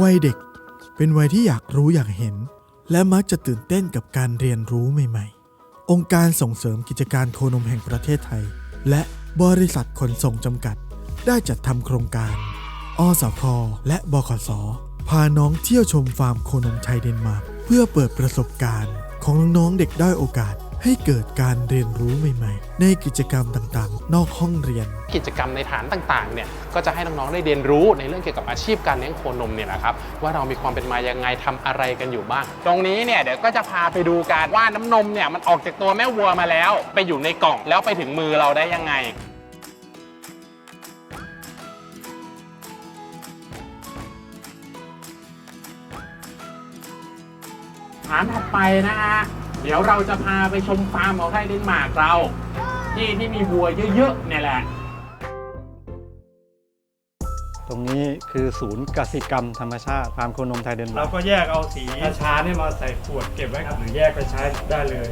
วัยเด็กเป็นวัยที่อยากรู้อยากเห็น และมักจะตื่นเต้นกับการเรียนรู้ใหม่ ๆ องค์การส่งเสริมกิจการโคนมแห่งประเทศไทย และบริษัทขนส่งจำกัด ได้จัดทำโครงการ อสพและบขส พาน้องเที่ยวชมฟาร์มโคนมไทยเดนมาร์กเพื่อเปิดประสบการณ์ของน้องๆเด็กด้อยโอกาส ให้เกิดการเรียนรู้ใหม่ ๆ ในกิจกรรมต่างๆ นอกห้องเรียน กิจกรรมในฐานต่างๆเนี่ยก็จะให้น้องๆได้เรียนรู้ในเรื่องเกี่ยวกับอาชีพการเลี้ยงโคนมเนี่ยแหละครับว่าเรามีความเป็นมายังไงทำอะไรกันอยู่บ้าง ตรงนี้เนี่ยเดี๋ยวก็จะพาไปดูกันว่าน้ำนมเนี่ยมันออกจากตัวแม่วัวมาแล้ว ไปอยู่ในกล่องแล้วไปถึงมือเราได้ยังไงฐานถัดไปนะฮะ เดี๋ยวเราจะพาไปชมฟาร์มของไทยเดนมาร์กเรา ที่ที่มีวัวเยอะๆเนี่ยแหละ ตรงนี้คือศูนย์กสิกรรมธรรมชาติฟาร์มโคนมไทยเดนมาเราร์กก็แยกเอาสีชาเนี่ยมาใส่ขวดเก็บไว้ครับหรือแยกไปใช้ได้เลย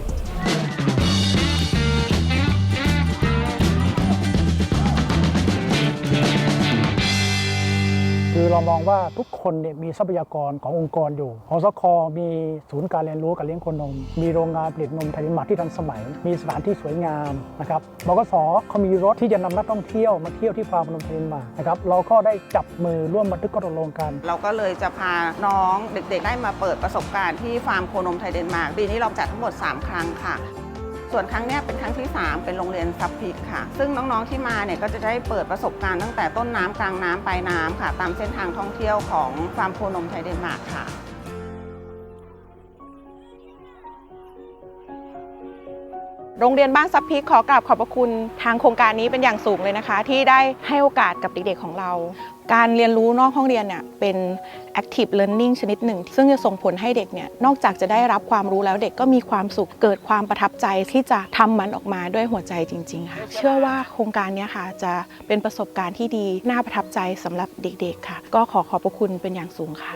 เรามองว่าทุกคนเนี่ยมีทรัพยากรขององค์กรอยู่อสคมีศูนย์การเรียนรู้การเลี้ยงโคนม มีโรงงานผลิตนมไทยเดนมาร์กที่ทันสมัย มีสถานที่สวยงามนะครับบกสเขามีรถที่จะนำนักท่องเที่ยวมาเที่ยวที่ฟาร์มนมไทยเดนมาร์กนะครับเราก็ได้จับมือร่วมบันทึกข้อตกลงกัน เราก็เลยจะพาน้องเด็กๆ ได้มาเปิดประสบการณ์ที่ฟาร์มโคนมไทยเดนมาร์กปีนี้เราจัดทั้งหมด 3 ครั้งค่ะ ส่วนครั้งนี้เป็นครั้งที่ 3 เป็นโรงเรียนซับพิกค่ะ ซึ่งน้องๆที่มาเนี่ยก็จะได้เปิดประสบการณ์ตั้งแต่ต้นน้ำกลางน้ำปลายน้ำค่ะ ตามเส้นทางท่องเที่ยวของฟาร์มโคนมไทยเดนมาร์กค่ะ โรงเรียนบ้านซับพิกขอกราบขอบพระคุณทางโครงการนี้เป็นอย่างสูงเลยนะคะ ที่ได้ให้โอกาสกับเด็กๆของเรา การเรียนรู้นอกห้องเรียนเนี่ยเป็น active learning ชนิดหนึ่ง ซึ่งจะส่งผลให้เด็กเนี่ยนอกจากจะได้รับความรู้แล้วเด็กก็มีความสุขเกิดความประทับใจที่จะทำมันออกมาด้วยหัวใจจริง ๆ ค่ะ เชื่อว่าโครงการนี้ค่ะจะเป็นประสบการณ์ที่ดีน่าประทับใจสำหรับเด็ก ๆ ค่ะ ก็ขอขอบพระคุณเป็นอย่างสูงค่ะ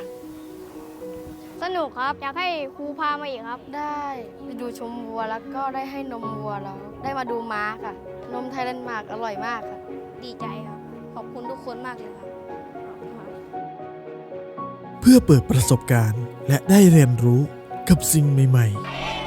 สนุกครับ อยากให้ครูพามาอีกครับ ได้ไปดูชมวัวแล้วก็ได้ให้นมวัวแล้วได้มาดูม้าค่ะ นมไทยแลนด์มาร์กอร่อยมากครับดีใจครับ ขอบคุณทุกคนมากเลยครับ เพื่อเปิดประสบการณ์และได้เรียนรู้กับสิ่งใหม่ ๆ